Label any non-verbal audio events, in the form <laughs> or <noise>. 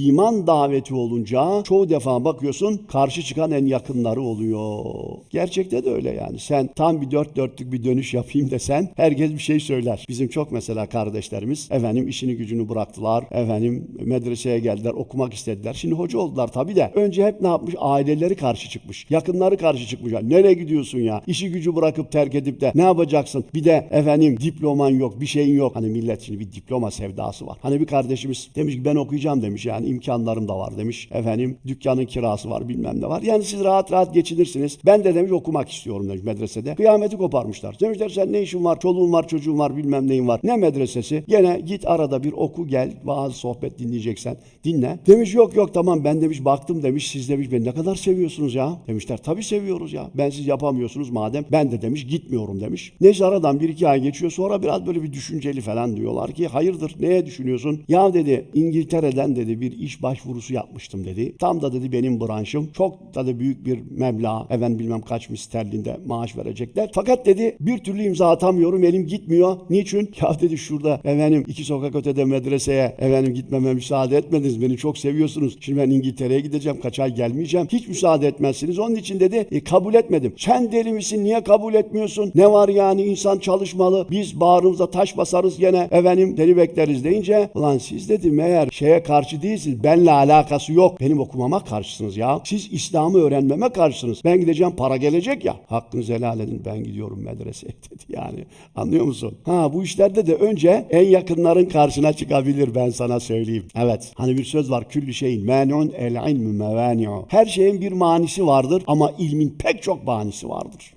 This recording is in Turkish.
iman daveti olunca çoğu defa bakıyorsun karşı çıkan en yakınları oluyor. Gerçekte de öyle yani. Sen tam bir dört dörtlük bir dönüş yapayım desen herkes bir şey söyler. Bizim çok mesela kardeşlerimiz efendim işini gücünü bıraktılar. Efendim medreseye geldiler okumak istediler. Şimdi hoca oldular tabii de. Önce hep ne yapmış? Aileleri karşı çıkmış. Yakınları karşı çıkmış. Ya nereye gidiyorsun ya? İşi gücü bırakıp terk edip de ne yapacaksın? Bir de efendim diploman yok, bir şeyin yok. Hani millet şimdi bir diploma sevdası var. Hani bir kardeşimiz demiş ki ben okuyacağım demiş yani imkanlarım da var demiş. Efendim dükkanın kirası var bilmem ne var. Yani siz rahat rahat geçinirsiniz. Ben de demiş okumak istiyorum demiş medresede. Kıyameti koparmışlar. Demişler sen ne işin var? Çoluğun var, çocuğun var, bilmem neyin var. Ne medresesi? Gene git arada bir oku gel. Bazı sohbet dinleyeceksen dinle. Demiş yok yok tamam ben demiş baktım demiş siz demiş beni ne kadar seviyorsunuz ya. Demişler tabii seviyoruz ya. Ben siz yapamıyorsunuz madem. Ben de demiş gitmiyorum demiş. Neyse aradan bir iki ay geçiyor sonra biraz böyle bir düşünceli falan diyorlar ki hayırdır neye düşünüyorsun? Ya dedi İngiltere'den dedi bir iş başvurusu yapmıştım dedi. Tam da dedi benim branşım. Çok da da büyük bir meblağ. Efendim bilmem kaç mı sterlinde maaş verecekler. Fakat dedi bir türlü imza atamıyorum elim gitmiyor. Niçin? <laughs> Ya dedi şurada efendim iki sokak ötede medreseye efendim gitmeme müsaade etmediniz. Beni çok seviyorsunuz. Şimdi ben İngiltere'ye gideceğim. Kaç ay gelmeyeceğim. Hiç müsaade etmezsiniz. Onun için dedi e, kabul etmedim. Sen deli misin? Niye kabul etmiyorsun? Ne var yani insan çalışmalı. Biz bağrımıza taş basarız gene. Efendim deli bekleriz deyince ulan siz dedim eğer şeye karşı değilsiniz. Benle alakası yok. Benim okumama karşısınız ya. Siz İslam'ı öğrenmeme karşısınız. Ben gideceğim para gelecek ya. Hakkınızı helal edin. Ben gidiyorum medreseye <laughs> dedi yani. Anlıyor musun? Ha bu işlerde de önce en yakınların karşına çıkabilir ben sana söyleyeyim. Evet. Hani bir söz var. Küllü şeyin menun el ilmü mevani'u. Her şeyin bir manisi vardır ama ilmin pek çok manisi vardır.